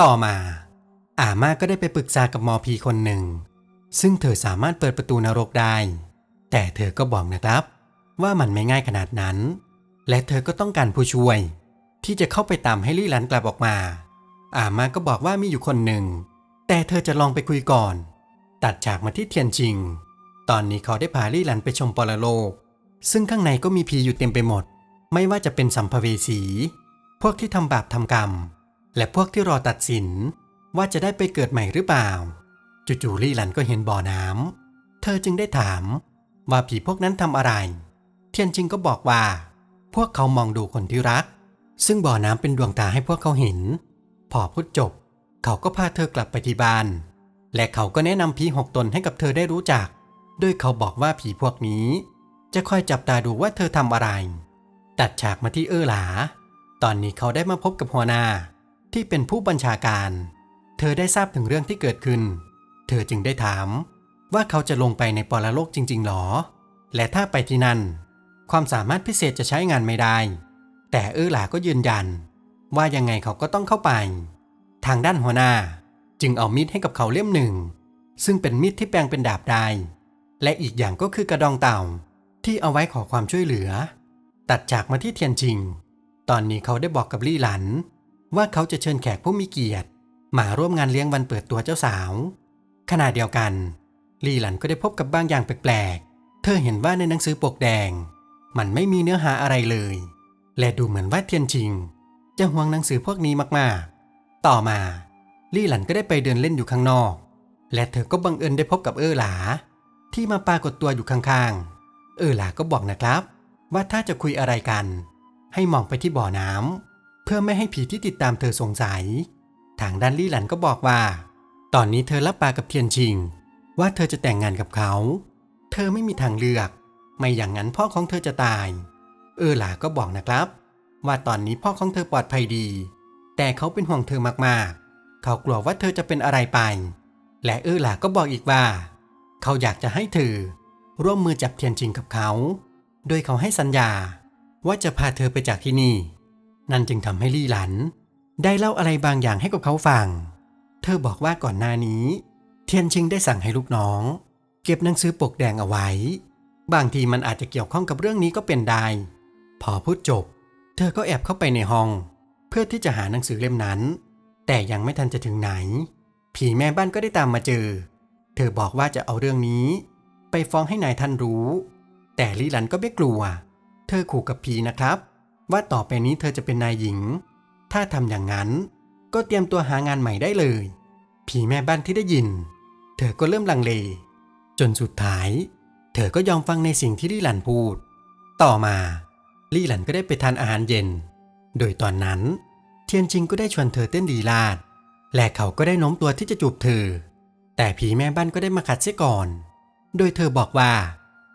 ต่อมาอาม่าก็ได้ไปปรึกษากับหมอผีคนหนึ่ง ซึ่งเธอสามารถเปิดประตูนรกได้ แต่เธอก็บอกนะครับ ว่ามันไม่ง่ายขนาดนั้น และเธอก็ต้องการผู้ช่วย ที่จะเข้าไปตามให้ลี่หลันกลับออกมา อาม่าก็บอกว่ามีอยู่คนหนึ่ง แต่เธอจะลองไปคุยก่อน ตัดฉากมาที่เทียนจิง ตอนนี้เขาได้พาลี่หลันไปชมปรโลก ซึ่งข้างในก็มีผีอยู่เต็มไปหมด ไม่ว่าจะเป็นสัมภเวสี พวกที่ทำบาปทำกรรม และพวกที่รอตัดสินว่าจะได้ไปเกิดใหม่หรือเปล่า จู่ๆลี่หลันก็เห็นบ่อน้ำ เธอจึงได้ถามว่าผีพวกนั้นทำอะไร เทียนจิงก็บอกว่า พวกเขามองดูคนที่รัก ซึ่งบ่อน้ำเป็นดวงตาให้พวกเขาเห็น พอพูดจบ เขาก็พาเธอกลับไปที่บ้าน และเขาก็แนะนำผีหกตนให้กับเธอได้รู้จัก โดยเขาบอกว่าผีพวกนี้ จะคอยจับตาดูว่าเธอทำอะไร ตัดฉากมาที่เออหลา ตอนนี้เขาได้มาพบกับหัวหน้า ที่เป็นผู้บัญชาการ เธอได้ทราบถึงเรื่องที่เกิดขึ้น เธอจึงได้ถาม ว่าเขาจะลงไปในปรโลกจริง ๆ หรอ และถ้าไปที่นั่น ความสามารถพิเศษจะใช้งานไม่ได้ แต่เออหลาก็ยืนยัน ว่ายังไงเขาก็ต้องเข้าไป ทางด้านหัวหน้าจึงเอามีดให้กับเขาเล่มหนึ่ง ซึ่งเป็นมีดที่แปลงเป็นดาบได้ และอีกอย่างก็คือกระดองเต่าที่เอาไว้ขอความช่วยเหลือ ตัดจากมาที่เทียนจิง ตอนนี้เขาได้บอกกับลี่หลัน ว่าเขาจะเชิญแขกผู้มีเกียรติ มาร่วมงานเลี้ยงวันเปิดตัวเจ้าสาว ขณะเดียวกัน ลี่หลันก็ได้พบกับบางอย่างแปลกๆ เธอเห็นว่าในหนังสือปกแดง มันไม่มีเนื้อหาอะไรเลย และดูเหมือนว่าเทียนจิง จะห่วงหนังสือพวกนี้มากๆ ต่อมา ลี่หลันก็ได้ไปเดินเล่นอยู่ข้างนอก และเธอก็บังเอิญได้พบกับเออหลา ที่มาปรากฏตัวอยู่ข้างๆ เออหลาก็บอกนะครับ ว่าถ้าจะคุยอะไรกัน ให้มองไปที่บ่อน้ำ พื่อไม่ให้ผีที่ติดตามเธอสงสัย ทางด้านลี่หลันก็บอกว่า ตอนนี้เธอรับปากกับเทียนชิง ว่าเธอจะแต่งงานกับเขา เธอไม่มีทางเลือก ไม่อย่างนั้นพ่อของเธอจะตาย เออหลาก็บอกนะครับ ว่าตอนนี้พ่อของเธอปลอดภัยดี แต่เขาเป็นห่วงเธอมากๆ เขากลัวว่าเธอจะเป็นอะไรไป และเออหลาก็บอกอีกว่า เขาอยากจะให้เธอ ร่วมมือจับเทียนชิงกับเขา โดยเขาให้สัญญาว่าจะพาเธอไปจากที่นี่ นั่นจึงทำให้ลี่หลัน ได้เล่าอะไรบางอย่างให้กับเขาฟัง เธอบอกว่าก่อนหน้านี้ เทียนชิงได้สั่งให้ลูกน้อง เก็บหนังสือปกแดงเอาไว้ บางทีมันอาจจะเกี่ยวข้องกับเรื่องนี้ก็เป็นได้ พอพูดจบ เธอก็แอบเข้าไปในห้อง เพื่อที่จะหาหนังสือเล่มนั้น แต่ยังไม่ทันจะถึงไหน ผีแม่บ้านก็ได้ตามมาเจอ เธอบอกว่าจะเอาเรื่องนี้ ไปฟ้องให้นายท่านรู้ แต่ลิลันก็ไม่กลัว เธอขู่กับผีนะครับ ว่าต่อไปนี้เธอจะเป็นนายหญิง ถ้าทำอย่างนั้น ก็เตรียมตัวหางานใหม่ได้เลย ผีแม่บ้านที่ได้ยิน เธอก็เริ่มลังเล จนสุดท้าย เธอก็ยอมฟังในสิ่งที่ลี่หลันพูด ต่อมา ลี่หลันก็ได้ไปทานอาหารเย็น โดยตอนนั้น เทียนจิงก็ได้ชวนเธอเต้นลีลาด และเขาก็ได้โน้มตัวที่จะจูบเธอ แต่ผีแม่บ้านก็ได้มาขัดเสียก่อน โดยเธอบอกว่า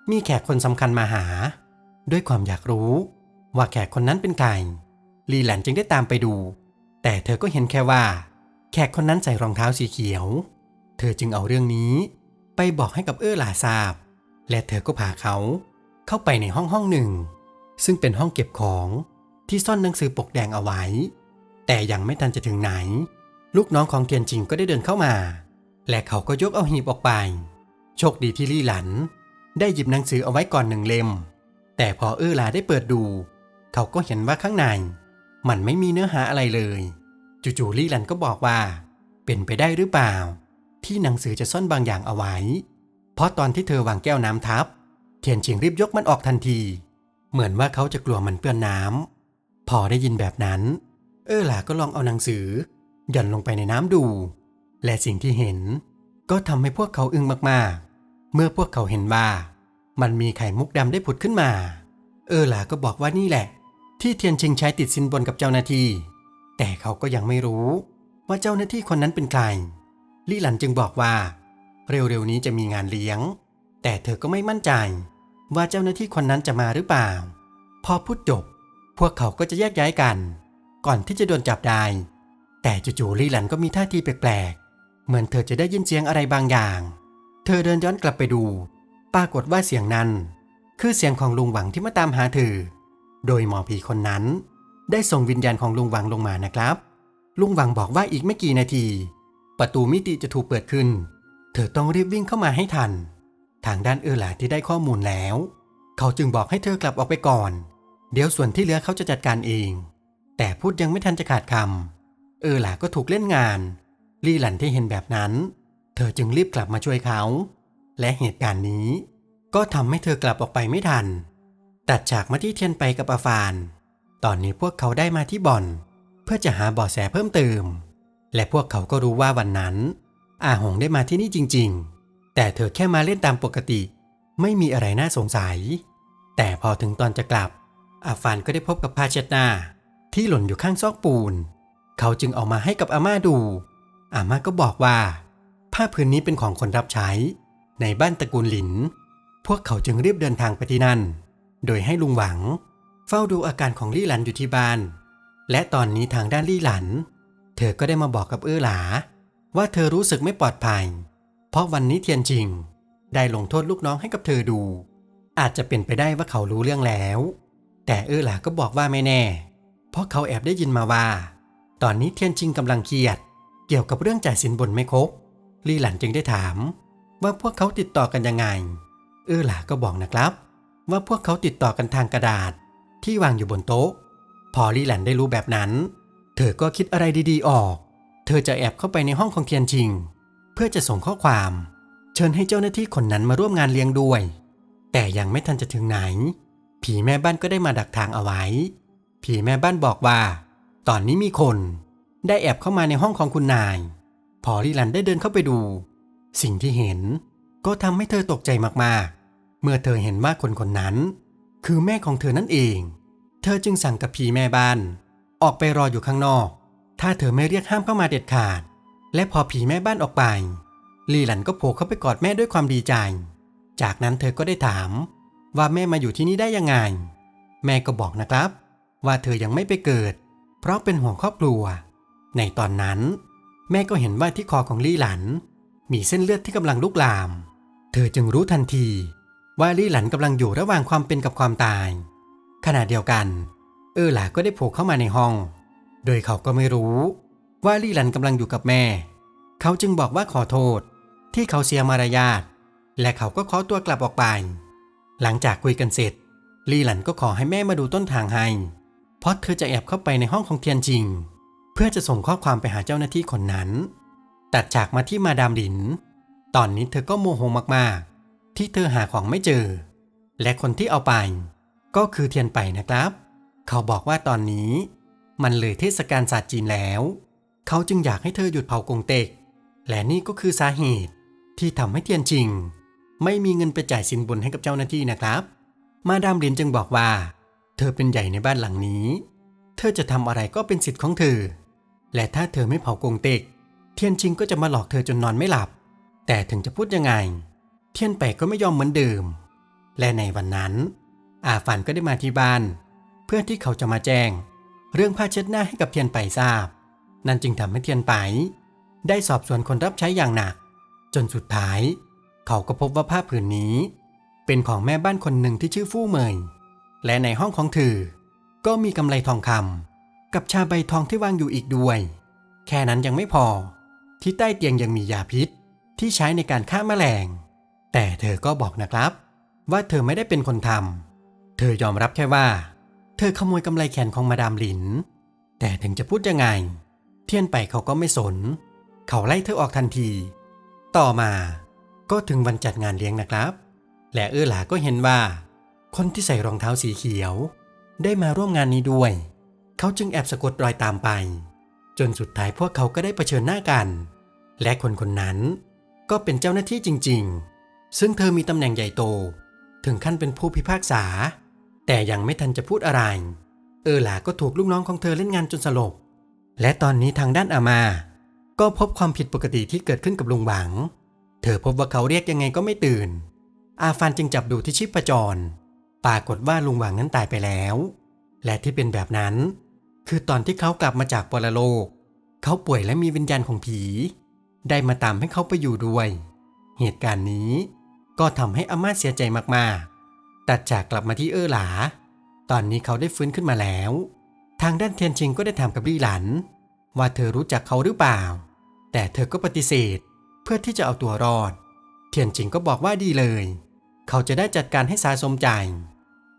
มีแขกคนสำคัญมาหา ด้วยความอยากรู้ ว่าแขกคนนั้นเป็นใครลีแลนจึงได้ตามไปดู แต่เธอก็เห็นแค่ว่า แขกคนนั้นใส่รองเท้าสีเขียว เธอจึงเอาเรื่องนี้ ไปบอกให้กับเออหลาทราบ และเธอก็พาเขาเข้าไปในห้องห้องหนึ่ง ซึ่งเป็นห้องเก็บของที่ซ่อนหนังสือปกแดงเอาไว้ แต่ยังไม่ทันจะถึงไหน ลูกน้องของเทียนจิงก็ได้เดินเข้ามา และเขาก็ยกเอาหีบออกไป โชคดีที่ลี่หลัน ได้หยิบหนังสือเอาไว้ก่อนหนึ่งเล่ม แต่พอเออหลาได้เปิดดู เขาก็เห็นว่าข้างใน มันไม่มีเนื้อหาอะไรเลย จู่ๆลี่ลันก็บอกว่า เป็นไปได้หรือเปล่า ที่หนังสือจะซ่อนบางอย่างเอาไว้ เพราะตอนที่เธอวางแก้วน้ำทับ เทียนชิงรีบยกมันออกทันที เหมือนว่าเขาจะกลัวมันเปื้อนน้ำพอได้ยินแบบนั้น เออหลาก็ลองเอาหนังสือหย่อนลงไปในน้ำดู และสิ่งที่เห็น ก็ทำให้พวกเขาอึ้งมากๆ เมื่อพวกเขาเห็นว่า มันมีไข่มุกดำได้ผุดขึ้นมา เออหลาก็บอกว่านี่แหละ ที่เทียนชิงใช้ติดสินบนกับเจ้าหน้าที่ แต่เขาก็ยังไม่รู้ว่าเจ้าหน้าที่คนนั้นเป็นใครลี่หลันจึงบอกว่า เร็วๆนี้จะมีงานเลี้ยง แต่เธอก็ไม่มั่นใจ ว่าเจ้าหน้าที่คนนั้นจะมาหรือเปล่า พอพูดจบ พวกเขาก็จะแยกย้ายกัน ก่อนที่จะโดนจับได้ แต่จู่ๆลี่หลันก็มีท่าทีแปลกๆ เหมือนเธอจะได้ยินเสียงอะไรบางอย่าง เธอเดินย้อนกลับไปดู ปรากฏว่าเสียงนั้น คือเสียงของลุงหวังที่มาตามหาเธอ โดยหมอผีคนนั้น ได้ส่งวิญญาณของลุงหวังลงมานะครับ ลุงหวังบอกว่าอีกไม่กี่นาที ประตูมิติจะถูกเปิดขึ้น เธอต้องรีบวิ่งเข้ามาให้ทัน ทางด้านเออหลาที่ได้ข้อมูลแล้ว เขาจึงบอกให้เธอกลับออกไปก่อน เดี๋ยวส่วนที่เหลือเขาจะจัดการเอง แต่พูดยังไม่ทันจะขาดคำเออหลาก็ถูกเล่นงาน ลี่หลันที่เห็นแบบนั้น เธอจึงรีบกลับมาช่วยเขา และเหตุการณ์นี้ก็ทำให้เธอกลับออกไปไม่ทัน ตัดฉากมาที่เทียนไปกับอาฟาน ตอนนี้พวกเขาได้มาที่บ่อน เพื่อจะหาเบาะแสเพิ่มเติม และพวกเขาก็รู้ว่าวันนั้น อาหงได้มาที่นี่จริง ๆ แต่เธอแค่มาเล่นตามปกติ ไม่มีอะไรน่าสงสัย แต่พอถึงตอนจะกลับ อาฟานก็ได้พบกับผ้าเช็ดหน้าที่หล่นอยู่ข้างซอกปูน เขาจึงเอามาให้กับอาม่าดู อาม่าก็บอกว่า ผ้าผืนนี้เป็นของคนรับใช้ ในบ้านตระกูลหลิน พวกเขาจึงรีบเดินทางไปที่นั่น โดยให้ลุงหวัง เฝ้าดูอาการของลี่หลันอยู่ที่บ้าน และตอนนี้ทางด้านลี่หลัน เธอก็ได้มาบอกกับเอื้อหลา ว่าเธอรู้สึกไม่ปลอดภัย เพราะวันนี้เทียนจริง ได้ลงโทษลูกน้องให้กับเธอดู อาจจะเป็นไปได้ว่าเขารู้เรื่องแล้ว แต่เอื้อหลาก็บอกว่าไม่แน่ เพราะเขาแอบได้ยินมาว่า ตอนนี้เทียนจริงกำลังเครียด เกี่ยวกับเรื่องจ่ายสินบนไม่ครบลี่หลันจึงได้ถาม ว่าพวกเขาติดต่อกันยังไง เอื้อหลาก็บอกนะครับ ว่าพวกเขาติดต่อกันทางกระดาษ ที่วางอยู่บนโต๊ะ พอลี่หลันได้รู้แบบนั้น เธอก็คิดอะไรดีๆออก เธอจะแอบเข้าไปในห้องของเทียนชิง เพื่อจะส่งข้อความ เชิญให้เจ้าหน้าที่คนนั้นมาร่วมงานเลี้ยงด้วย แต่ยังไม่ทันจะถึงไหน ผีแม่บ้านก็ได้มาดักทางเอาไว้ ผีแม่บ้านบอกว่า ตอนนี้มีคน ได้แอบเข้ามาในห้องของคุณนาย พอลี่หลันได้เดินเข้าไปดู สิ่งที่เห็นก็ทำให้เธอตกใจมากๆ เมื่อเธอเห็นว่าคนคนนั้น คือแม่ของเธอนั่นเอง เธอจึงสั่งกับผีแม่บ้าน ออกไปรออยู่ข้างนอก ถ้าเธอไม่เรียกห้ามเข้ามาเด็ดขาด และพอผีแม่บ้านออกไป ลีหลันก็โผล่เข้าไปกอดแม่ด้วยความดีใจ จากนั้นเธอก็ได้ถาม ว่าแม่มาอยู่ที่นี่ได้ยังไง แม่ก็บอกนะครับ ว่าเธอยังไม่ไปเกิด เพราะเป็นห่วงครอบครัว ในตอนนั้น แม่ก็เห็นว่าที่คอของลี่หลัน มีเส้นเลือดที่กำลังลุกลาม เธอจึงรู้ทันที ว่าลี่หลันกำลังอยู่ระหว่างความเป็นกับความตาย ขณะเดียวกัน เออหลาก็ได้โผล่เข้ามาในห้อง โดยเขาก็ไม่รู้ ว่าลี่หลันกำลังอยู่กับแม่ เขาจึงบอกว่าขอโทษ ที่เขาเสียมารยาทและเขาก็ขอตัวกลับออกไป หลังจากคุยกันเสร็จ ลี่หลันก็ขอให้แม่มาดูต้นทางให้ เพราะเธอจะแอบเข้าไปในห้องของเทียนจริง เพื่อจะส่งข้อความไปหาเจ้าหน้าที่คนนั้น ตัดฉากมาที่มาดามหลิน ตอนนี้เธอก็โมโหมากๆ ที่เธอหาของไม่เจอ และคนที่เอาไป ก็คือเทียนไปนะครับ เขาบอกว่าตอนนี้ มันเลยเทศกาลศาสตร์จีนแล้ว เขาจึงอยากให้เธอหยุดเผากงเต็ก และนี่ก็คือสาเหตุที่ทำให้เทียนจริง ไม่มีเงินไปจ่ายสินบนให้กับเจ้าหน้าที่นะครับ มาดามหลินจึงบอกว่า เธอเป็นใหญ่ในบ้านหลังนี้ เธอจะทำอะไรก็เป็นสิทธิ์ของเธอ และถ้าเธอไม่เผากงเต็ก เทียนชิงก็จะมาหลอกเธอจนนอนไม่หลับ แต่ถึงจะพูดยังไง เทียนไปก็ไม่ยอมเหมือนเดิม และในวันนั้น อาฝันก็ได้มาที่บ้าน เพื่อที่เขาจะมาแจ้ง เรื่องผ้าเช็ดหน้าให้กับเทียนไปทราบ นั่นจึงทำให้เทียนไป ได้สอบสวนคนรับใช้อย่างหนัก จนสุดท้าย เขาก็พบว่าผ้าผืนนี้ เป็นของแม่บ้านคนหนึ่งที่ชื่อฟู่เมย และในห้องของเธอก็มีกำไรทองคำกับชาใบทองที่วางอยู่อีกด้วย แค่นั้นยังไม่พอ ที่ใต้เตียงยังมียาพิษที่ใช้ในการฆ่าแมลง แต่เธอก็บอกนะครับ ว่าเธอไม่ได้เป็นคนทำ เธอยอมรับแค่ว่า เธอขโมยกำไรแขนของมาดามหลิน แต่ถึงจะพูดยังไง เทียนไปเขาก็ไม่สน เขาไล่เธอออกทันที ต่อมาก็ถึงวันจัดงานเลี้ยงนะครับ และเออหลาก็เห็นว่า คนที่ใส่รองเท้าสีเขียว ได้มาร่วมงานนี้ด้วย เขาจึงแอบสะกดรอยตามไป จนสุดท้ายพวกเขาก็ได้เผชิญหน้ากัน และคนคนนั้นก็เป็นเจ้าหน้าที่จริง ๆ ซึ่งเธอมีตำแหน่งใหญ่โต ถึงขั้นเป็นผู้พิพากษา แต่ยังไม่ทันจะพูดอะไร เออหลาก็ถูกลูกน้องของเธอเล่นงานจนสลบ และตอนนี้ทางด้านอามา ก็พบความผิดปกติที่เกิดขึ้นกับลุงหวัง เธอพบว่าเขาเรียกยังไงก็ไม่ตื่น อาฟันจึงจับดูที่ชีพจร ปรากฏว่าลุงหวังนั้นตายไปแล้ว และที่เป็นแบบนั้น คือตอนที่เขากลับมาจากปรโลก เขาป่วยและมีวิญญาณของผี ได้มาตามให้เขาไปอยู่ด้วย เหตุการณ์นี้ก็ทำให้อาม่าเสียใจมากๆ ตัดจากกลับมาที่เออหลา ตอนนี้เขาได้ฟื้นขึ้นมาแล้ว ทางด้านเทียนชิงก็ได้ถามกับลี่หลัน ว่าเธอรู้จักเขาหรือเปล่า แต่เธอก็ปฏิเสธเพื่อที่จะเอาตัวรอด เทียนจิงก็บอกว่าดีเลย เขาจะได้จัดการให้สาสมใจ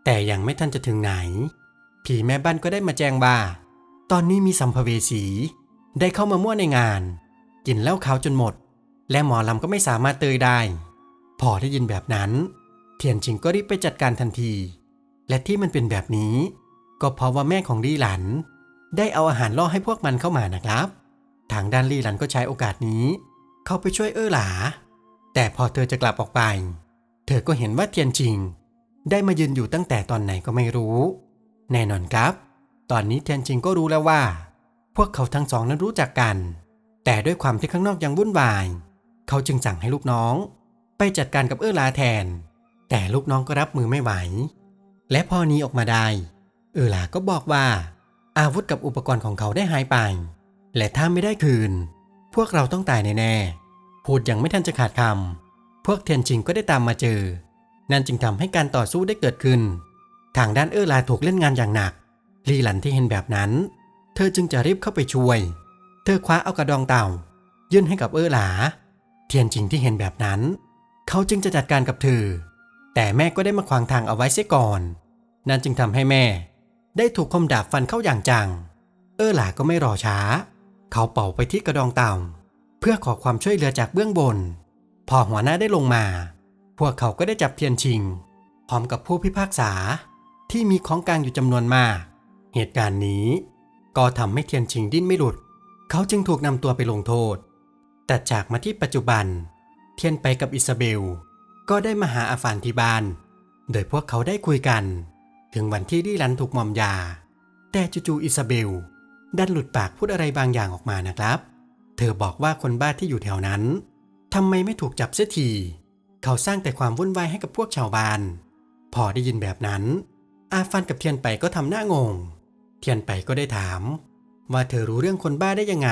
แต่ยังไม่ทันจะถึงไหน ผีแม่บ้านก็ได้มาแจ้งว่า ตอนนี้มีสัมภเวสี ได้เข้ามามั่วในงาน กินเหล้าขาวจนหมด และหมอลำก็ไม่สามารถเตยได้ พอได้ยินแบบนั้น เทียนจิงก็รีบไปจัดการทันที และที่มันเป็นแบบนี้ ก็เพราะว่าแม่ของลี่หลัน ได้เอาอาหารล่อให้พวกมันเข้ามานะครับ ทางด้านลี่หลันก็ใช้โอกาสนี้ เข้าไปช่วยเอ้อหลา แต่พอเธอจะกลับออกไป เธอก็เห็นว่าเทียนจิง ได้มายืนอยู่ตั้งแต่ตอนไหนก็ไม่รู้ แน่นอนครับ ตอนนี้เทียนจิงก็รู้แล้วว่า พวกเขาทั้งสองนั้นรู้จักกัน แต่ด้วยความที่ข้างนอกยังวุ่นวาย เขาจึงสั่งให้ลูกน้อง ไปจัดการกับเออลาแทน แต่ลูกน้องก็รับมือไม่ไหว และพอนี้ออกมาได้ เออลาก็บอกว่า อาวุธกับอุปกรณ์ของเขาได้หายไป และถ้าไม่ได้คืน พวกเราต้องตายแน่ๆพูดยังไม่ทันจะขาดคำพวกเทียนจิงก็ได้ตามมาเจอ นั่นจึงทำให้การต่อสู้ได้เกิดขึ้น ทางด้านเออลาถูกเล่นงานอย่างหนักลีหลันที่เห็นแบบนั้น เธอจึงจะรีบเข้าไปช่วย เธอคว้าเอากระดองเต่า ยื่นให้กับเออหลา เทียนจิงที่เห็นแบบนั้น เขาจึงจะจัดการกับเธอ แต่แม่ก็ได้มาขวางทางเอาไว้เสียก่อน นั่นจึงทำให้แม่ ได้ถูกคมดาบฟันเข้าอย่างจัง เออหลาก็ไม่รอช้า เขาเป่าไปที่กระดองเต่า เพื่อขอความช่วยเหลือจากเบื้องบน พอหัวหน้าได้ลงมา พวกเขาก็ได้จับเทียนชิง พร้อมกับผู้พิพากษาที่มีของกลางอยู่จำนวนมาก เหตุการณ์นี้ ก็ทำให้เทียนชิงดิ้นไม่หลุด เขาจึงถูกนำตัวไปลงโทษ แต่จากมาที่ปัจจุบัน เทียนไปกับอิซาเบล ก็ได้มาหาอาฟานที่บ้าน โดยพวกเขาได้คุยกัน ถึงวันที่ดิลันถูกมอมยา แต่จู่ๆอิซาเบล ดันหลุดปากพูดอะไรบางอย่างออกมานะครับ เธอบอกว่าคนบ้าที่อยู่แถวนั้นทำไมไม่ถูกจับเสียที เขาสร้างแต่ความวุ่นวายให้กับพวกชาวบ้าน พอได้ยินแบบนั้น อาฟันกับเทียนไปก็ทำหน้างง เทียนไปก็ได้ถาม ว่าเธอรู้เรื่องคนบ้าได้ยังไง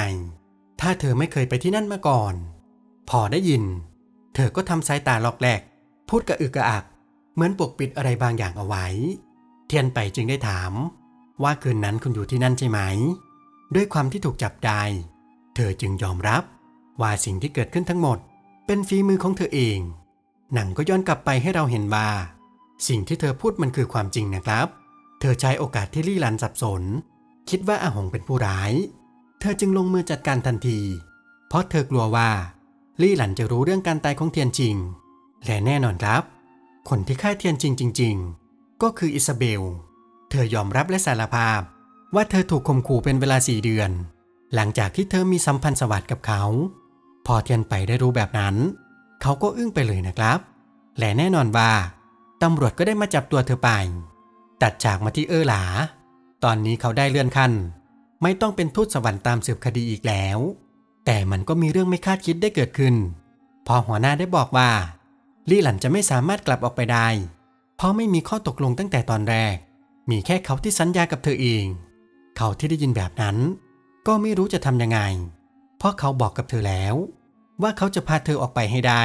ถ้าเธอไม่เคยไปที่นั่นมาก่อน พอได้ยิน เธอก็ทำสายตาหลอกแหลก พูดกระอึกกระอัก เหมือนปกปิดอะไรบางอย่างเอาไว้ เทียนไปจึงได้ถาม ว่าคืนนั้นคุณอยู่ที่นั่นใช่ไหม ด้วยความที่ถูกจับได้ เธอจึงยอมรับ ว่าสิ่งที่เกิดขึ้นทั้งหมด เป็นฝีมือของเธอเอง หนังก็ย้อนกลับไปให้เราเห็นว่าสิ่งที่เธอพูดมันคือความจริงนะครับ เธอใช้โอกาสที่ลี่หลันสับสน คิดว่าอาหงเป็นผู้ร้าย ธอจึงลงมือจัดการทันที เพราะเธอกลัวว่าลี่หลันจะรู้เรื่องการตายของเทียนจิง และแน่นอนครับ คนที่ฆ่าเทียนจิงจริง ๆ ก็คืออิซาเบล เธอยอมรับและสารภาพ ว่าเธอถูกข่มขู่เป็นเวลาสี่เดือน หลังจากที่เธอมีสัมพันธ์สวัสดิ์กับเขา พอเทียนไปได้รู้แบบนั้น เขาก็อึ้งไปเลยนะครับ และแน่นอนว่าตำรวจก็ได้มาจับตัวเธอไป ตัดจากมาที่เออหลา ตอนนี้เขาได้เลื่อนขั้น ไม่ต้องเป็นทูตสวรรค์ตามสืบคดีอีกแล้ว แต่มันก็มีเรื่องไม่คาดคิดได้เกิดขึ้น พอหัวหน้าได้บอกว่า ลี่หลันจะไม่สามารถกลับออกไปได้ เพราะไม่มีข้อตกลงตั้งแต่ตอนแรก มีแค่เขาที่สัญญากับเธอเอง เขาที่ได้ยินแบบนั้น ก็ไม่รู้จะทำยังไง เพราะเขาบอกกับเธอแล้ว ว่าเขาจะพาเธอออกไปให้ได้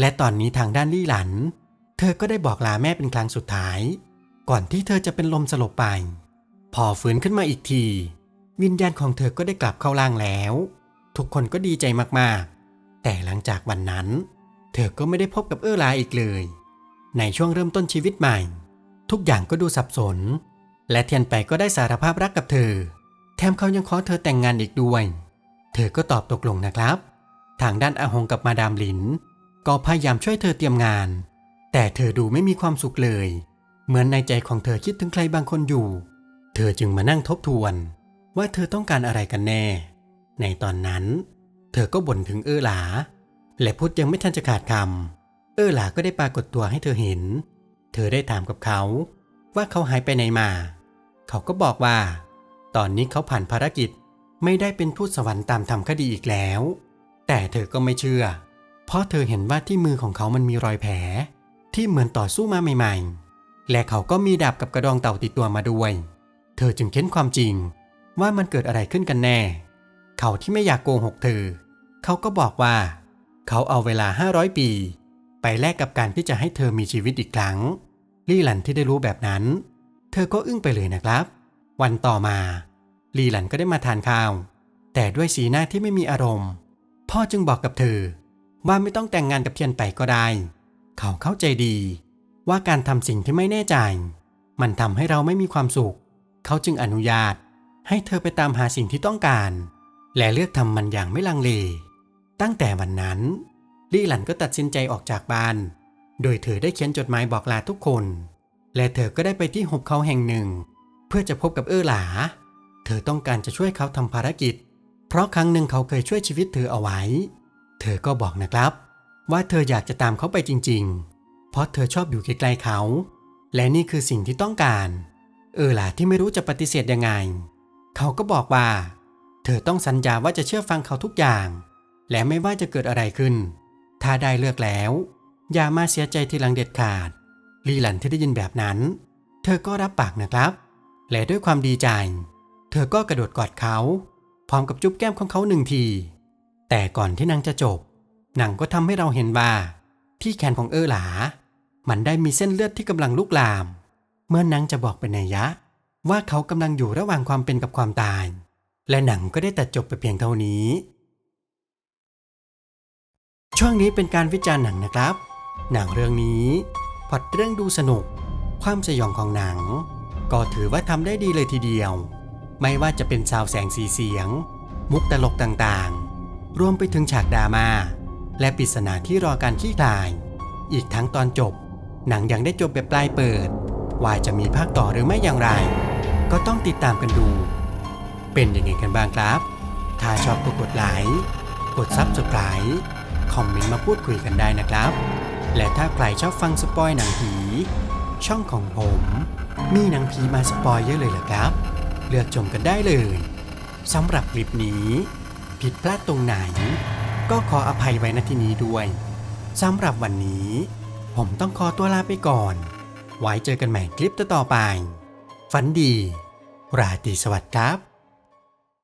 และตอนนี้ทางด้านลี่หลัน เธอก็ได้บอกลาแม่เป็นครั้งสุดท้าย ก่อนที่เธอจะเป็นลมสลบไป พอฟื้นขึ้นมาอีกที วิญญาณของเธอก็ได้กลับเข้าร่างแล้ว ทุกคนก็ดีใจมากๆ แต่หลังจากวันนั้น เธอก็ไม่ได้พบกับเออลาอีกเลย ในช่วงเริ่มต้นชีวิตใหม่ ทุกอย่างก็ดูสับสน และเทียนไปก็ได้สารภาพรักกับเธอ แถมเขายังขอเธอแต่งงานอีกด้วย เธอก็ตอบตกลงนะครับ ทางด้านอาหงกับมาดามหลิน ก็พยายามช่วยเธอเตรียมงาน แต่เธอดูไม่มีความสุขเลย เหมือนในใจของเธอคิดถึงใครบางคนอยู่ เธอจึงมานั่งทบทวน ว่าเธอต้องการอะไรกันแน่ ในตอนนั้น เธอก็บ่นถึงเออหลา และพูดยังไม่ทันจะขาดคำเออหลาก็ได้ปรากฏตัวให้เธอเห็น เธอได้ถามกับเขา ว่าเขาหายไปไหนมา เขาก็บอกว่า ตอนนี้เขาผ่านภารกิจไม่ได้เป็นทูตสวรรค์ตามทำคดีอีกแล้ว แต่เธอก็ไม่เชื่อ เพราะเธอเห็นว่าที่มือของเขามันมีรอยแผล ที่เหมือนต่อสู้มาใหม่ ๆ และเขาก็มีดาบกับกระดองเต่าติดตัวมาด้วย เธอจึงเค้นความจริง ว่ามันเกิดอะไรขึ้นกันแน่ เขาที่ไม่อยากโกหกเธอ เขาก็บอกว่า เขาเอาเวลา 500 ปี ไปแลกกับการที่จะให้เธอมีชีวิตอีกครั้ง ลี่หลันที่ได้รู้แบบนั้น เธอก็อึ้งไปเลยนะครับ วันต่อมา ลี่หลันก็ได้มาทานข้าว แต่ด้วยสีหน้าที่ไม่มีอารมณ์ พ่อจึงบอกกับเธอ ว่าไม่ต้องแต่งงานกับเทียนไปก็ได้ เขาเข้าใจดี ว่าการทำสิ่งที่ไม่แน่ใจ มันทำให้เราไม่มีความสุข เขาจึงอนุญาต ให้เธอไปตามหาสิ่งที่ต้องการ และเลือกทำมันอย่างไม่ลังเล ตั้งแต่วันนั้นลี่หลันก็ตัดสินใจออกจากบ้าน โดยเธอได้เขียนจดหมายบอกลาทุกคน และเธอก็ได้ไปที่หุบเขาแห่งหนึ่ง เพื่อจะพบกับเออหลา เธอต้องการจะช่วยเขาทำภารกิจ เพราะครั้งหนึ่งเขาเคยช่วยชีวิตเธอเอาไว้ เธอก็บอกนะครับ ว่าเธออยากจะตามเขาไปจริง ๆ เพราะเธอชอบอยู่ใกล้ๆเขา และนี่คือสิ่งที่ต้องการ เออหลาที่ไม่รู้จะปฏิเสธยังไง เขาก็บอกว่า เธอต้องสัญญาว่าจะเชื่อฟังเขาทุกอย่าง และไม่ว่าจะเกิดอะไรขึ้น ถ้าได้เลือกแล้ว อย่ามาเสียใจทีหลังเด็ดขาด ลีหลันที่ได้ยินแบบนั้น เธอก็รับปากนะครับ และด้วยความดีใจ เธอก็กระโดดกอดเขา พร้อมกับจุ๊บแก้มของเขาหนึ่งที แต่ก่อนที่นางจะจบนังก็ทำให้เราเห็นว่า ที่แขนของเออหลา มันได้มีเส้นเลือดที่กำลังลุกลาม เมื่อนางจะบอกเป็นนัยยะ ว่าเขากำลังอยู่ระหว่างความเป็นกับความตาย และหนังก็ได้ตัดจบไปเพียงเท่านี้ ช่วงนี้เป็นการวิจารณ์หนังนะครับ หนังเรื่องนี้พอดเรื่องดูสนุก ความสยองของหนัง ก็ถือว่าทำได้ดีเลยทีเดียว ไม่ว่าจะเป็นซาวแสงสีเสียง มุกตลกต่างๆ รวมไปถึงฉากดราม่าและปริศนาที่รอการขี้คลาย อีกทั้งตอนจบ หนังยังได้จบแบบปลายเปิด ว่าจะมีภาคต่อหรือไม่อย่างไร ก็ต้องติดตามกันดู เป็นยังไงกันบ้างครับ ถ้าชอบก็กดไลค์กด Subscribe คอมเมนต์มาพูดคุยกันได้นะครับ และถ้าใครชอบฟังสปอยหนังผี ช่องของผม มีหนังผีมาสปอยเยอะเลยล่ะครับ เลือกชมกันได้เลยสำหรับคลิปนี้ ผิดพลาดตรงไหน ก็ขออภัยไว้ณที่นี้ด้วยสำหรับวันนี้ ผมต้องขอตัวลาไปก่อน ไว้เจอกันใหม่คลิปต่อๆไป ฝันดี ราตรีสวัสดิ์ครับ